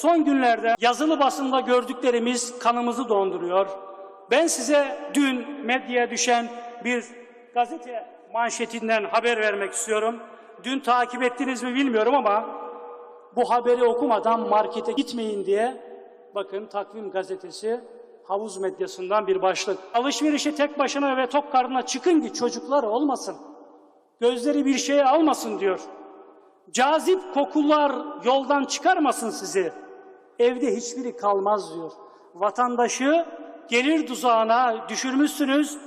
son günlerde yazılı basında gördüklerimiz kanımızı donduruyor. Ben size dün medyaya düşen bir gazete manşetinden haber vermek istiyorum. Dün takip ettiniz mi bilmiyorum ama bu haberi okumadan markete gitmeyin diye bakın takvim gazetesi havuz medyasından bir başlık. Alışverişe tek başına ve tok karnına çıkın ki çocuklar olmasın. Gözleri bir şeye almasın diyor. Cazip kokular yoldan çıkarmasın sizi. Evde hiçbiri kalmaz diyor. Vatandaşı gelir tuzağına düşürmüşsünüz,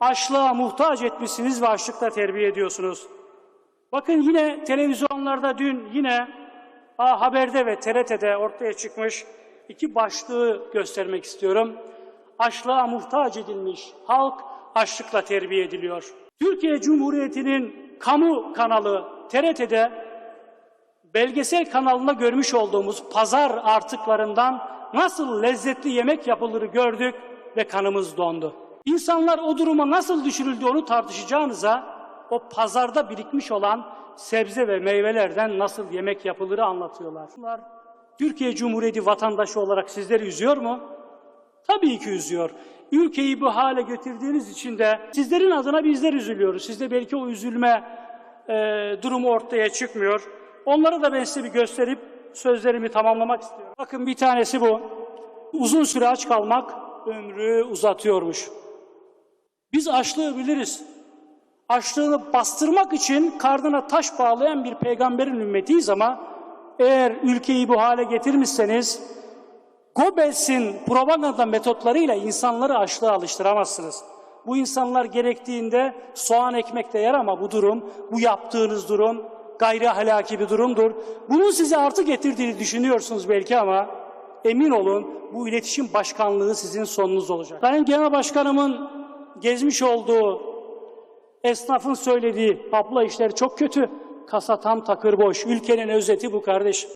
açlığa muhtaç etmişsiniz ve açlıkta terbiye ediyorsunuz. Bakın yine televizyonlarda dün yine A Haber'de ve TRT'de ortaya çıkmış iki başlığı göstermek istiyorum. Açlığa muhtaç edilmiş halk açlıkla terbiye ediliyor. Türkiye Cumhuriyeti'nin kamu kanalı TRT'de belgesel kanalında görmüş olduğumuz pazar artıklarından nasıl lezzetli yemek yapılır gördük ve kanımız dondu. İnsanlar o duruma nasıl düşürüldü onu tartışacağınıza o pazarda birikmiş olan sebze ve meyvelerden nasıl yemek yapılırı anlatıyorlar. Türkiye Cumhuriyeti vatandaşı olarak sizleri üzüyor mu? Tabii ki üzüyor. Ülkeyi bu hale getirdiğiniz için de sizlerin adına bizler üzülüyoruz. Sizde belki o üzülme e, durumu ortaya çıkmıyor. Onları da ben size bir gösterip sözlerimi tamamlamak istiyorum. Bakın bir tanesi bu. Uzun süre aç kalmak ömrü uzatıyormuş. Biz açlığı biliriz. Açlığını bastırmak için karnına taş bağlayan bir peygamberin ümmetiyiz ama eğer ülkeyi bu hale getirmişseniz Goebbels'in propaganda metotlarıyla insanları açlığa alıştıramazsınız. Bu insanlar gerektiğinde soğan ekmekte yer ama bu durum, bu yaptığınız durum gayri ahlaki bir durumdur. Bunun size artı getirdiğini düşünüyorsunuz belki ama emin olun bu iletişim başkanlığı sizin sonunuz olacak. Sayın Genel Başkanımın gezmiş olduğu esnafın söylediği abla işler çok kötü, kasa tam takır boş. Ülkenin özeti bu kardeş.